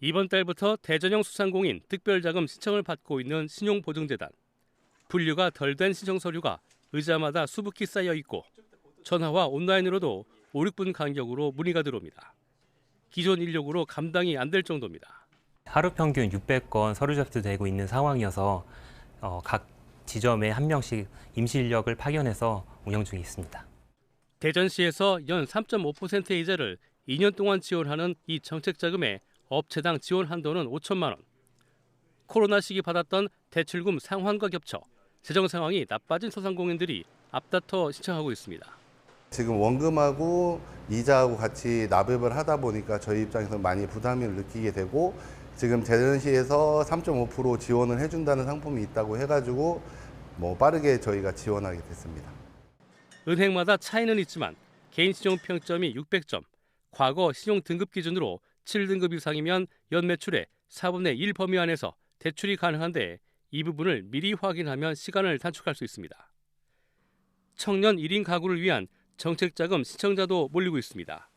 이번 달부터 대전형 수상공인 특별자금 신청을 받고 있는 신용보증재단. 분류가 덜 된 신청 서류가 의자마다 수북히 쌓여 있고 전화와 온라인으로도 5, 6분 간격으로 문의가 들어옵니다. 기존 인력으로 감당이 안 될 정도입니다. 하루 평균 600건 서류 접수되고 있는 상황이어서 어, 각 지점에 한 명씩 임시 인력을 파견해서 운영 중에 있습니다. 대전시에서 연 3.5%의 이자를 2년 동안 지원하는 이 정책 자금에 업체당 지원 한도는 5천만 원. 코로나 시기 받았던 대출금 상환과 겹쳐 재정 상황이 나빠진 소상공인들이 앞다퉈 신청하고 있습니다. 지금 원금하고 이자하고 같이 납입을 하다 보니까 저희 입장에서 많이 부담을 느끼게 되고 지금 대전시에서 3.5% 지원을 해준다는 상품이 있다고 해가지고 뭐 빠르게 저희가 지원하게 됐습니다. 은행마다 차이는 있지만 개인 신용 평점이 600점, 과거 신용 등급 기준으로 7등급 이상이면 연 매출의 4분의 1 범위 안에서 대출이 가능한데 이 부분을 미리 확인하면 시간을 단축할 수 있습니다. 청년 1인 가구를 위한 정책 자금 신청자도 몰리고 있습니다.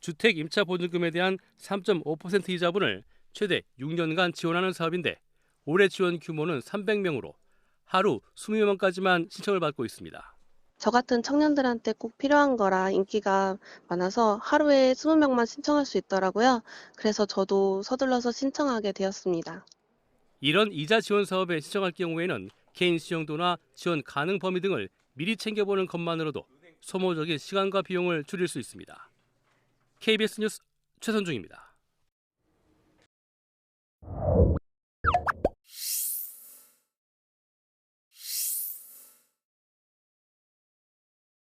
주택 임차 보증금에 대한 3.5% 이자분을 최대 6년간 지원하는 사업인데 올해 지원 규모는 300명으로 하루 20명까지만 신청을 받고 있습니다. 저 같은 청년들한테 꼭 필요한 거라 인기가 많아서 하루에 20명만 신청할 수 있더라고요. 그래서 저도 서둘러서 신청하게 되었습니다. 이런 이자 지원 사업에 신청할 경우에는 개인 신용도나 지원 가능 범위 등을 미리 챙겨보는 것만으로도 소모적인 시간과 비용을 줄일 수 있습니다. KBS 뉴스 최선중입니다.